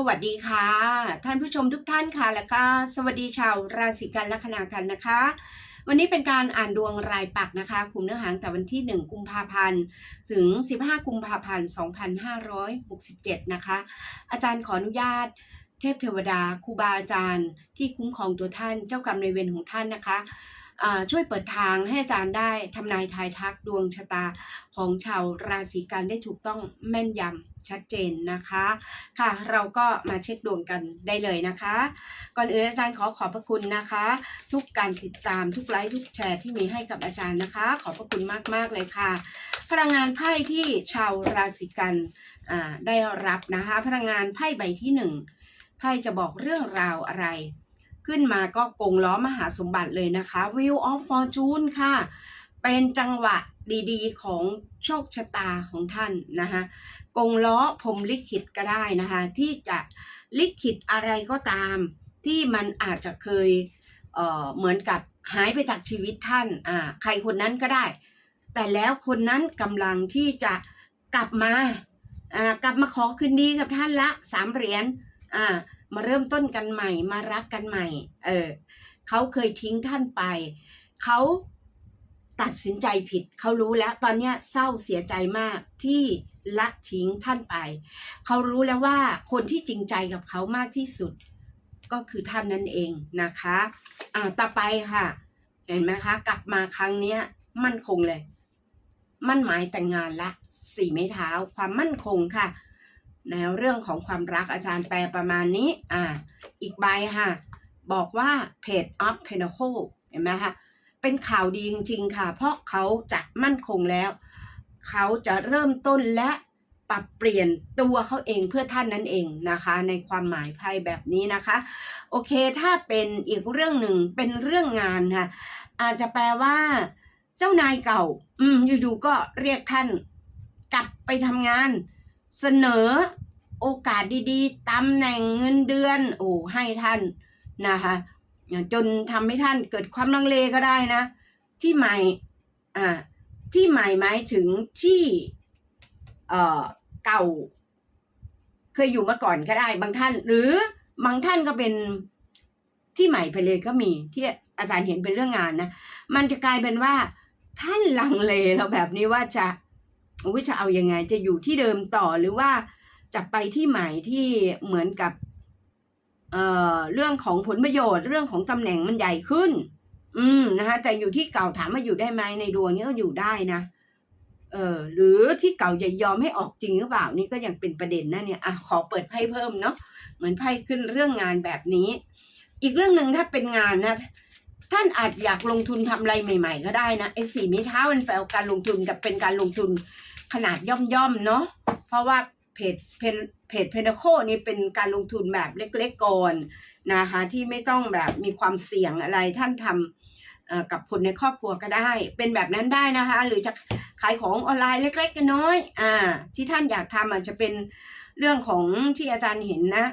สวัสดีค่ะ ท่านผู้ชมทุกท่านค่ะ แล้วก็สวัสดีชาวราศีกันและคณากันนะคะ วันนี้เป็นการอ่านดวงรายปักนะคะคุมเนื้อหางแต่วันที่ 1 กุมภาพันธ์ถึง 15 กุมภาพันธ์ 2567 นะคะ อาจารย์ขออนุญาตเทพเทวดาครูบาอาจารย์ที่คุ้มครองตัวท่านเจ้ากรรมในายเวรของท่านนะคะ ช่วยเปิดทางให้อาจารย์ได้ทำนายทายทักดวงชะตาของชาวราศีกันได้ถูกต้องแม่นยำชัดเจนนะคะ ค่ะเราก็มาเช็คดวงกันได้เลยนะคะ ก่อนอื่นอาจารย์ขอขอบพระคุณนะคะ ทุกการติดตามทุกไลค์ทุกแชร์ที่มีให้กับอาจารย์นะคะ ขอบพระคุณมากๆเลยค่ะ พลังงานไพ่ที่ชาวราศีกันได้รับนะคะ พลังงานไพ่ใบที่หนึ่งไพ่จะบอกเรื่องราวอะไร ขึ้นมาก็กงล้อมหาสมบัติเลยนะคะ Wheel of Fortune ค่ะ เป็นจังหวะดีๆ ของโชคชะตาของท่านนะคะกงล้อพรมลิขิตก็ได้นะคะ ที่จะลิขิตอะไรก็ตาม ที่มันอาจจะเคยเอ่อเหมือนกับหายไปจากชีวิตท่านอ่าใครคนนั้นก็ได้ แต่แล้วคนนั้นกำลังที่จะกลับมาอ่ากลับมาขอคืนดีกับท่านละสามเหรียญอ่า มาเริ่มต้นกันใหม่ มารักกันใหม่ เออเขาเคยทิ้งท่านไป เขาตัดสินใจผิด เขารู้แล้ว ตอนเนี้ยเศร้าเสียใจมากที่ละทิ้งท่านไป เขารู้แล้วว่าคนที่จริงใจกับเขามากที่สุด ก็คือท่านนั่นเองนะคะอ่าต่อไปค่ะ เห็นไหมคะ กลับมาครั้งเนี้ย มั่นคงเลย มั่นหมายแต่งงานละสี่ไม้เท้า ความมั่นคงค่ะ ในเรื่องของความรักอาจารย์แปลประมาณนี้อ่าอีกใบค่ะ บอกว่า Page of Pentacle เห็นไหมคะเป็นข่าวดีจริงๆค่ะ เพราะเขาจะมั่นคงแล้ว เขาจะเริ่มต้นและปรับเปลี่ยนตัวเขาเองเพื่อท่านนั่นเองนะคะ ในความหมายไพ่แบบนี้นะคะ โอเคถ้าเป็นอีกเรื่องหนึ่งเป็นเรื่องงานค่ะ อาจจะแปลว่า เจ้านายเก่า อืมอยู่ๆก็เรียกท่าน กลับไปทำงาน เสนอโอกาสดีๆตำแหน่งเงินเดือนโอ้ให้ท่านนะคะจนทำให้ท่านเกิดความลังเลก็ได้นะ ที่ใหม่อ่าที่ใหม่หมายถึงที่เอ่อเก่า เคยอยู่มาก่อนก็ได้ บางท่าน หรือบางท่านก็เป็นที่ใหม่ไปเลยก็มีที่อาจารย์เห็นเป็นเรื่องงานนะ มันจะกลายเป็นว่าท่านลังเลเราแบบนี้ว่าจะ ว่าจะเอายังไง จะอยู่ที่เดิมต่อหรือว่าจะไปที่ใหม่ที่เหมือนกับเอ่อเรื่องของผลประโยชน์ เรื่องของตำแหน่งมันใหญ่ขึ้น อืมนะคะแต่อยู่ที่เก่าถามว่าอยู่ได้ไหมในดวงนี้ก็อยู่ได้นะเออหรือที่เก่าจะยอมให้ออกจริงหรือเปล่านี่ก็ยังเป็นประเด็นนะเนี่ยอะขอเปิดไพ่เพิ่มเนาะเหมือนไพ่ขึ้นเรื่องงานแบบนี้ อีกเรื่องหนึ่งถ้าเป็นงานนะท่านอาจอยากลงทุนทำอะไรใหม่ ๆ ก็ได้นะไอ้สี่ไม้เท้ามันแปลว่าการลงทุนกับเป็นการลงทุน ขนาดย่อมๆเนาะเพราะว่าเพจเพจเพจเพนโคนี่เป็นการลงทุนแบบเล็กๆก่อนนะคะที่ไม่ต้องแบบมีความเสี่ยงอะไรท่านทำกับคนในครอบครัวก็ได้ เป็นแบบนั้นได้นะคะ หรือจะขายของออนไลน์เล็กๆน้อยๆอ่า ที่ท่านอยากทำอาจจะเป็นเรื่องของที่อาจารย์เห็นนะ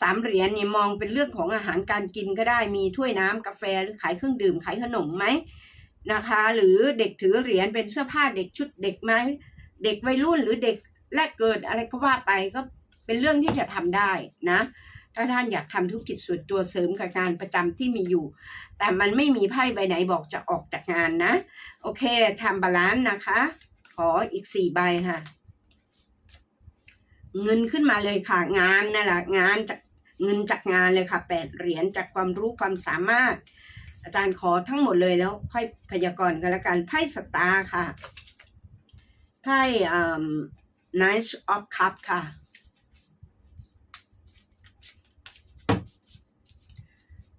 สามเหรียญเนี่ยมองเป็นเรื่องของอาหารการกินก็ได้มีถ้วยน้ำกาแฟหรือขายเครื่องดื่มขายขนมไหมนะคะ หรือเด็กถือเหรียญเป็นเสื้อผ้าเด็กชุดเด็กไหม เด็กวัยรุ่นหรือเด็กแรกเกิดอะไรก็ว่าไปก็เป็นเรื่องที่จะทำได้นะ ถ้าท่านอยากทำธุรกิจส่วนตัวเสริมกับงานประจำที่มีอยู่ แต่มันไม่มีไพ่ใบไหนบอกจะออกจากงานนะ โอเคทำบาลานซ์นะคะ ขออีกสี่ใบค่ะ เงินขึ้นมาเลยค่ะ งานนั่นแหละงานจากเงินจากงานเลยค่ะแปดเหรียญจากความรู้ความสามารถ อาจารย์ขอทั้งหมดเลยแล้วค่อยพยากรณ์กันละกันไพ่สตาร์ค่ะ ไพ่อ่า Nice of Cup ค่ะ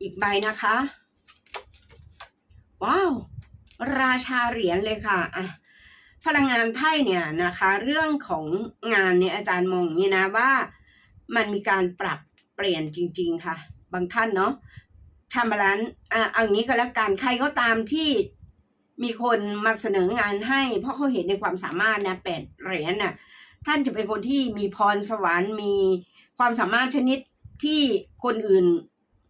อีกใบนะคะ ว้าว ราชาเหรียญเลยค่ะอะพลังงานไพ่เนี่ยนะคะ เรื่องของงานเนี่ยอาจารย์มองนี้นะว่ามันมีการปรับเปลี่ยนจริง ๆ ค่ะ บางท่านเนาะทำบาลานซ์อะเอางี้ก็แล้วกันใครก็ตามที่ มีคนมาเสนองานให้ เพราะเขาเห็นในความสามารถนะแปดเหรียญน่ะท่านจะเป็นคนที่มีพรสวรรค์มีความสามารถชนิดที่คนอื่น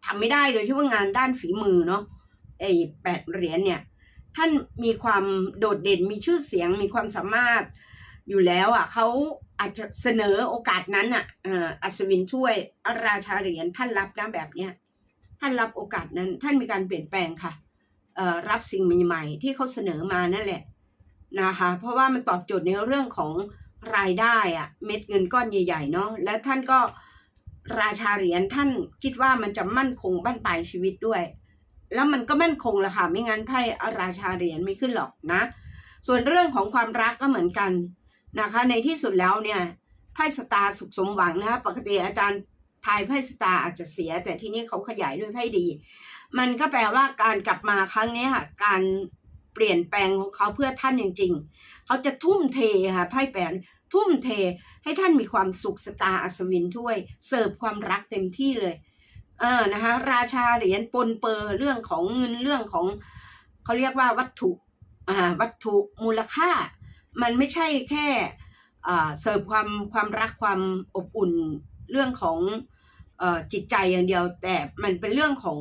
ทำไม่ได้โดยเฉพาะงานด้านฝีมือเนาะไอ้แปดเหรียญเนี่ย ท่านมีความโดดเด่นมีชื่อเสียงมีความสามารถอยู่แล้วอะเขาอาจจะเสนอโอกาสนั้นอะเอ่ออัศวินช่วยราชาเหรียญท่านรับนะแบบเนี้ยท่านรับโอกาสนั้น ท่านมีการเปลี่ยนแปลงค่ะ รับสิ่งใหม่ๆที่เขาเสนอมานั่นแหละนะคะ เพราะว่ามันตอบโจทย์ในเรื่องของรายได้อะเม็ดเงินก้อนใหญ่ๆเนาะแล้วท่านก็ราชาเหรียญท่านคิดว่ามันจะมั่นคงบ้านปลายชีวิตด้วย แล้วมันก็มั่นคงละค่ะไม่งั้นไพ่ราชาเหรียญไม่ขึ้นหรอกนะ ส่วนเรื่องของความรักก็เหมือนกันนะคะ ในที่สุดแล้วเนี่ยไพ่สตาร์สุขสมหวังนะคะปกติอาจารย์ทายไพ่สตาร์อาจจะเสีย แต่ที่นี่เขาขยายด้วยไพ่ดี มันก็แปลว่าการกลับมาครั้งนี้ค่ะ การเปลี่ยนแปลงของเขาเพื่อท่านจริง ๆ เขาจะทุ่มเทค่ะไพ่แปลทุ่มเทให้ท่านมีความสุขสตาร์อัศวินถ้วย เสิร์ฟความรักเต็มที่เลย เออนะคะราชาเหรียญปนเปอร์เรื่องของเงินเรื่องของเขาเรียกว่าวัตถุอ่าวัตถุมูลค่า มันไม่ใช่แค่อ่าเสิร์ฟความความรักความอบอุ่นเรื่องของ จิตใจอย่างเดียว แต่มันเป็นเรื่องของ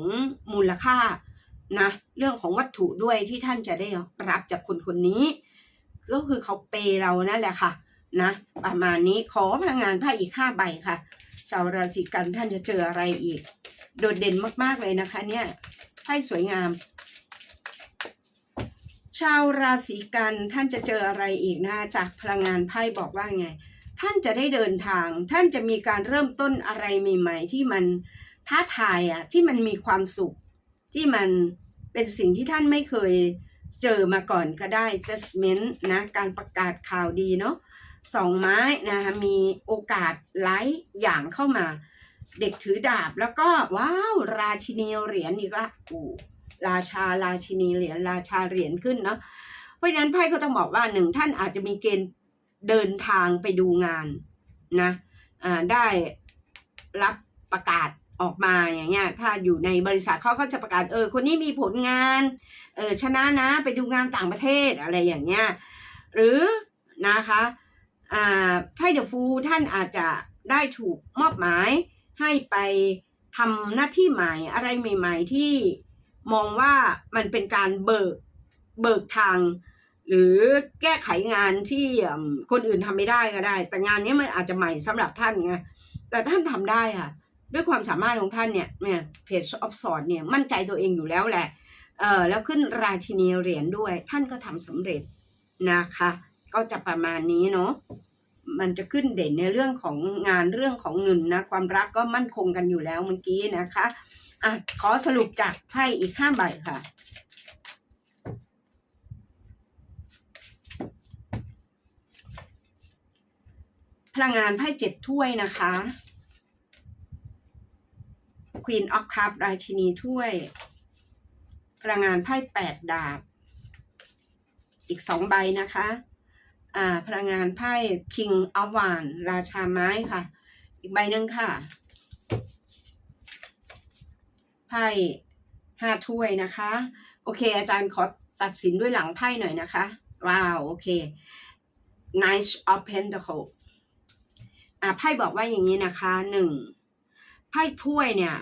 มูลค่านะเรื่องของวัตถุด้วยที่ท่านจะได้รับจากคนคนนี้ ก็คือเขาเปย์เรานั่นแหละค่ะนะประมาณนี้ขอพลังงานไพ่อีกห้าใบค่ะชาวราศีกันท่านจะเจออะไรอีก โดดเด่นมากๆเลยนะคะ เนี่ยไพ่สวยงาม ชาวราศีกันท่านจะเจออะไรอีกนะจากพลังงานไพ่บอกว่าไง ท่านจะได้เดินทาง ท่านจะมีการเริ่มต้นอะไรใหม่ๆ ที่มันท้าทายอะที่มันมีความสุข ที่มันเป็นสิ่งที่ท่านไม่เคยเจอมาก่อนก็ได้ judgment นะการประกาศข่าวดีเนาะสองไม้นะคะมีโอกาสหลายอย่างเข้ามา เด็กถือดาบแล้วก็ว้าวราชินีเหรียญอีกละโอ้ราชาราชินีเหรียญราชาเหรียญขึ้นเนาะเพราะฉะนั้นไพ่ก็ต้องบอกว่าหนึ่งท่านอาจจะมีเกณฑ์ เดินทางไปดูงานนะได้รับประกาศออกมาอย่างเงี้ยถ้าอยู่ในบริษัทเขาก็จะประกาศเออคนนี้มีผลงานเออชนะนะไปดูงานต่างประเทศอะไรอย่างเงี้ยหรือนะคะอ่าไพ่เดอะฟูท่านอาจจะได้ถูกมอบหมายให้ไปทำหน้าที่ใหม่อะไรใหม่ ๆ ที่มองว่ามันเป็นการเบิกเบิกทาง หรือแก้ไขงานที่คนอื่นทำไม่ได้ก็ได้ แต่งานนี้มันอาจจะใหม่สำหรับท่านไงแต่ท่านทำได้ค่ะ ด้วยความสามารถของท่านเนี่ยเนี่ยเพจออฟสอดเนี่ยมั่นใจตัวเองอยู่แล้วแหละเออแล้วขึ้นราชินีเหรียญด้วย ท่านก็ทำสำเร็จนะคะ ก็จะประมาณนี้เนาะมันจะขึ้นเด่นในเรื่องของงานเรื่องของเงินนะ ความรักก็มั่นคงกันอยู่แล้วเมื่อกี้นะคะอะขอสรุปจากไพ่อีกห้าใบค่ะ พลังงานไพ่เจ็ดถ้วยนะคะ Queen of Cup ราชินีถ้วย พลังงานไพ่แปดดาบ อีกสองใบนะคะอ่าพลังงานไพ่ King of w a n d ราชาไม้ค่ะ อีกใบหนึ่งค่ะ ไพ่ห้าถ้วยนะคะ โอเค อาจารย์ขอตัดสินด้วยหลังไพ่หน่อยนะคะ ว้าว โอเค Knight of Pentacle อ่าไพ่บอกว่าอย่างนี้นะคะหนึ่งไพ่ถ้วยเนี่ย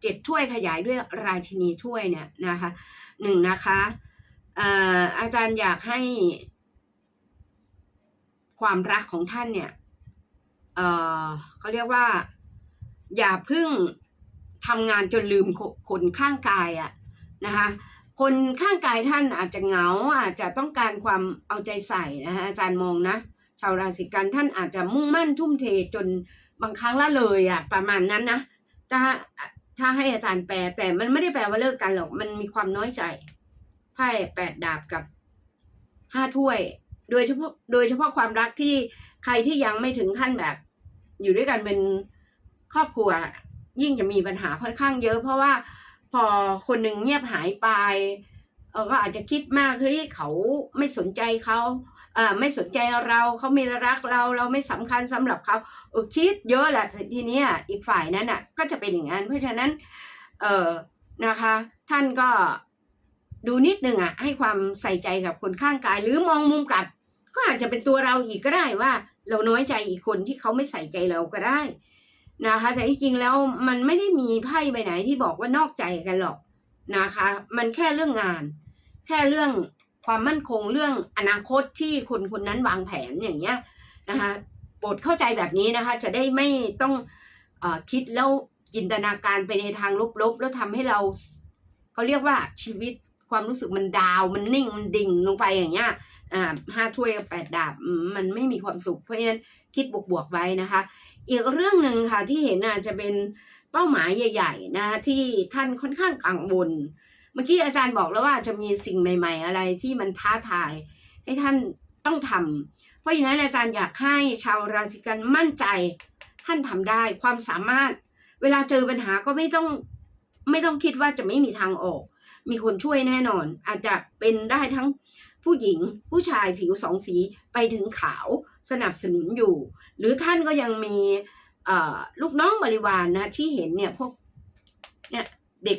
เจ็ดถ้วยขยายด้วยราชินีถ้วยเนี่ยนะคะหนึ่งนะคะอ่าอาจารย์อยากให้ความรักของท่านเนี่ยเออเขาเรียกว่า อย่าเพิ่งทำงานจนลืมคคนข้างกายอะนะคะคนข้างกายท่านอาจจะเหงาอาจจะต้องการความเอาใจใส่นะคะอาจารย์มองนะ ชาวราศีกันท่านอาจจะมุ่งมั่นทุ่มเทจนบางครั้งละเลยอะประมาณนั้นนะถ้าถ้าให้อาจารย์แปลแต่มันไม่ได้แปลว่าเลิกกันหรอกมันมีความน้อยใจไพ่แปดดาบกับห้าถ้วย โดยเฉพาะโดยเฉพาะความรักที่ใครที่ยังไม่ถึงขั้นแบบ อยู่ด้วยกันเป็นครอบครัว ยิ่งจะมีปัญหาค่อนข้างเยอะ เพราะว่าพอคนหนึ่งเงียบหายไปก็อาจจะคิดมากเฮ้ยเขาไม่สนใจเขา อ่อไม่สนใจเราเขาไม่รักเราเราไม่สำคัญสำหรับเขาเออคิดเยอะแหละทีนี้อีกฝ่ายนั้นอะ ก็จะเป็นอย่างนั้นเพราะฉะนั้น เออนะคะ ท่านก็ดูนิดนึงอะ ให้ความใส่ใจกับคนข้างกาย หรือมองมุมกลับ ก็อาจจะเป็นตัวเราอีกก็ได้ว่า เราน้อยใจอีกคนที่เขาไม่ใส่ใจเราก็ได้นะคะ แต่ที่จริงแล้วมันไม่ได้มีไพ่ใบไหนที่บอกว่านอกใจกันหรอกนะคะ มันแค่เรื่องงาน แค่เรื่อง ความมั่นคงเรื่องอนาคตที่คนคนนั้นวางแผนอย่างเงี้ยนะคะโปรดเข้าใจแบบนี้นะคะ จะได้ไม่ต้องอคิดแล้วจินตนาการไปในทางลบๆ แล้วทำให้เราเขาเรียกว่าชีวิตความรู้สึกมันดาว มันนิ่งมันดิ่งลงไปอย่างเงี้ยอ่าห้าถ้วยกับแปดดาบมันไม่มีความสุขเพราะฉะนั้นคิดบวกๆไว้นะคะ อีกเรื่องหนึ่งค่ะที่เห็นน่ะจะเป็นเป้าหมายใหญ่ ๆ นะที่ท่านค่อนข้างกังวล เมื่อกี้อาจารย์บอกแล้วว่าจะมีสิ่งใหม่ ๆ อะไรที่มันท้าทาย ให้ท่านต้องทำเพราะฉะนั้นอาจารย์อยากให้ชาวราศีกันมั่นใจ ท่านทำได้ความสามารถ เวลาเจอปัญหาก็ไม่ต้องไม่ต้องคิดว่าจะไม่มีทางออก มีคนช่วยแน่นอน อาจจะเป็นได้ทั้งผู้หญิงผู้ชายผิวสองสีไปถึงขาวสนับสนุนอยู่ หรือท่านก็ยังมีลูกน้องบริวารนนะที่เห็นเนี่ยพวกเนี่ยเด็ก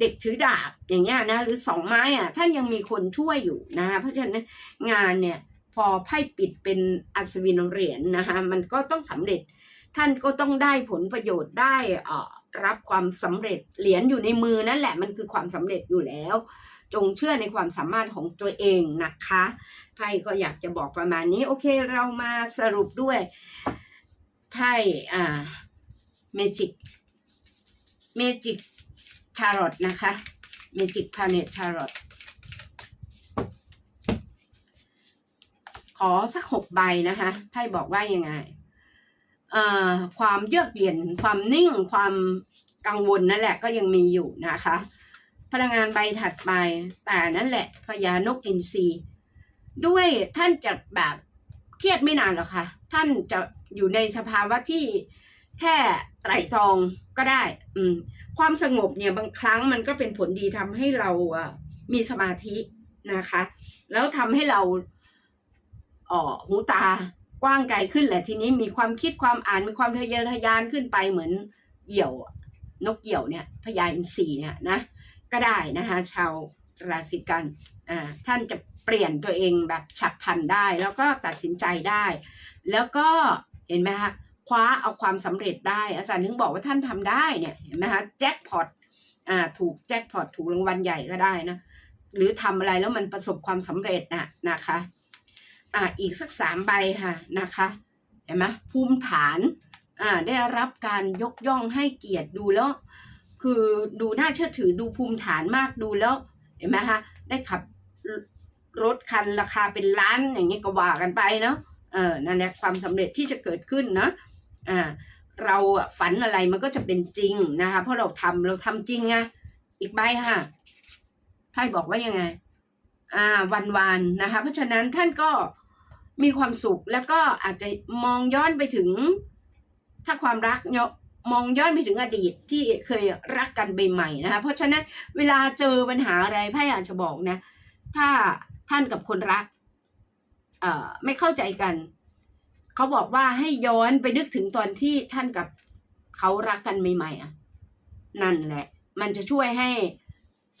เด็กถือดาบอย่างเงี้ยนะหรือสองไม้อะท่านยังมีคนช่วยอยู่นะคะเพราะฉะนั้นงานเนี่ยพอไพ่ปิดเป็นอัศวินเหรียญนะคะมันก็ต้องสำเร็จ ท่านก็ต้องได้ผลประโยชน์ได้เอ่อรับความสำเร็จเหรียญอยู่ในมือนั่นแหละมันคือความสำเร็จอยู่แล้ว จงเชื่อในความสามารถของตัวเองนะคะไพ่ก็อยากจะบอกประมาณนี้โอเคเรามาสรุปด้วยไพ่อ่าเมจิกเมจิก ทารอตนะคะเมจิกพาเนตทารอตขอสักหกใบนะคะไพ่บอกว่ายังไงเอ่อความเยือกเย็นความนิ่งความกังวลนั่นแหละก็ยังมีอยู่นะคะ พลังงานใบถัดไปแต่นั่นแหละพญานกอินทรีด้วยท่านจะแบบเครียดไม่นานหรอกค่ะ ท่านจะอยู่ในสภาวะที่แค่ไตรตรองก็ได้ อืม ความสงบเนี่ยบางครั้งมันก็เป็นผลดีทำให้เราอะมีสมาธินะคะ แล้วทำให้เราอ่อหูตากว้างไกลขึ้นแหละทีนี้มีความคิดความอ่านมีความทะเยอทะยานขึ้นไปเหมือนเหยี่ยวนกเหยี่ยวเนี่ยพญาอินทรีเนี่ยนะก็ได้นะคะชาวราศีกันอ่าท่านจะเปลี่ยนตัวเองแบบฉับพลันได้ แล้วก็ตัดสินใจได้ แล้วก็เห็นไหมคะ คว้าเอาความสำเร็จได้ อาจารย์ถึงบอกว่าท่านทำได้เนี่ยเห็นไหมคะแจ็คพอตอ่าถูกแจ็คพอตถูกรางวัลใหญ่ก็ได้นะหรือทำอะไรแล้วมันประสบความสำเร็จนะนะคะอ่าอีกสักสามใบค่ะนะคะเห็นไหมภูมิฐานอ่าได้รับการยกย่องให้เกียรติดูแล้ว คือดูน่าเชื่อถือดูภูมิฐานมากดูแล้วเห็นไหมคะได้ขับรถคันราคาเป็นล้านอย่างนี้ก็ว่ากันไปเนาะเออนั่นแหละความสำเร็จที่จะเกิดขึ้นนะ อ่าเราฝันอะไรมันก็จะเป็นจริงนะคะ เพราะเราทำเราทำจริงไงอีกใบค่ะไพ่บอกว่ายังไง อ่า วันวานนะคะ เพราะฉะนั้นท่านก็มีความสุขแล้วก็อาจจะมองย้อนไปถึง ถ้าความรักเนาะมองย้อนไปถึงอดีตที่เคยรักกันใหม่ๆนะคะ เพราะฉะนั้นเวลาเจอปัญหาอะไรไพ่อาจจะบอกนะ ถ้าท่านกับคนรัก เอ่อไม่เข้าใจกัน เขาบอกว่าให้ย้อนไปนึกถึงตอนที่ท่านกับเขารักกันใหม่ๆอะนั่นแหละ มันจะช่วยให้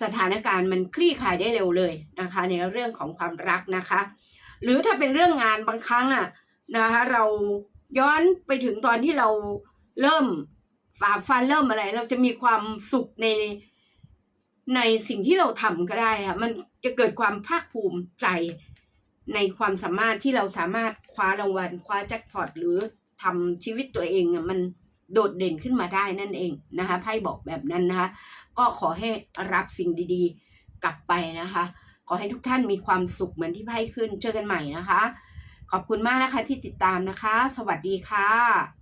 สถานการณ์มันคลี่คลายได้เร็วเลยนะคะ ในเรื่องของความรักนะคะ หรือถ้าเป็นเรื่องงานบางครั้งอะนะคะ เราย้อนไปถึงตอนที่เราเริ่มฝ่าฟันเริ่มอะไร เราจะมีความสุขในในสิ่งที่เราทำก็ได้ค่ะมันจะเกิดความภาคภูมิใจ ในความสามารถที่เราสามารถคว้ารางวัลคว้าแจ็คพอตหรือทำชีวิตตัวเองมันโดดเด่นขึ้นมาได้นั่นเองนะคะไพ่บอกแบบนั้นนะคะ ก็ขอให้รับสิ่งดีๆ กลับไปนะคะ ขอให้ทุกท่านมีความสุขเหมือนที่ไพ่ขึ้นเจอกันใหม่นะคะ ขอบคุณมากนะคะที่ติดตามนะคะ สวัสดีค่ะ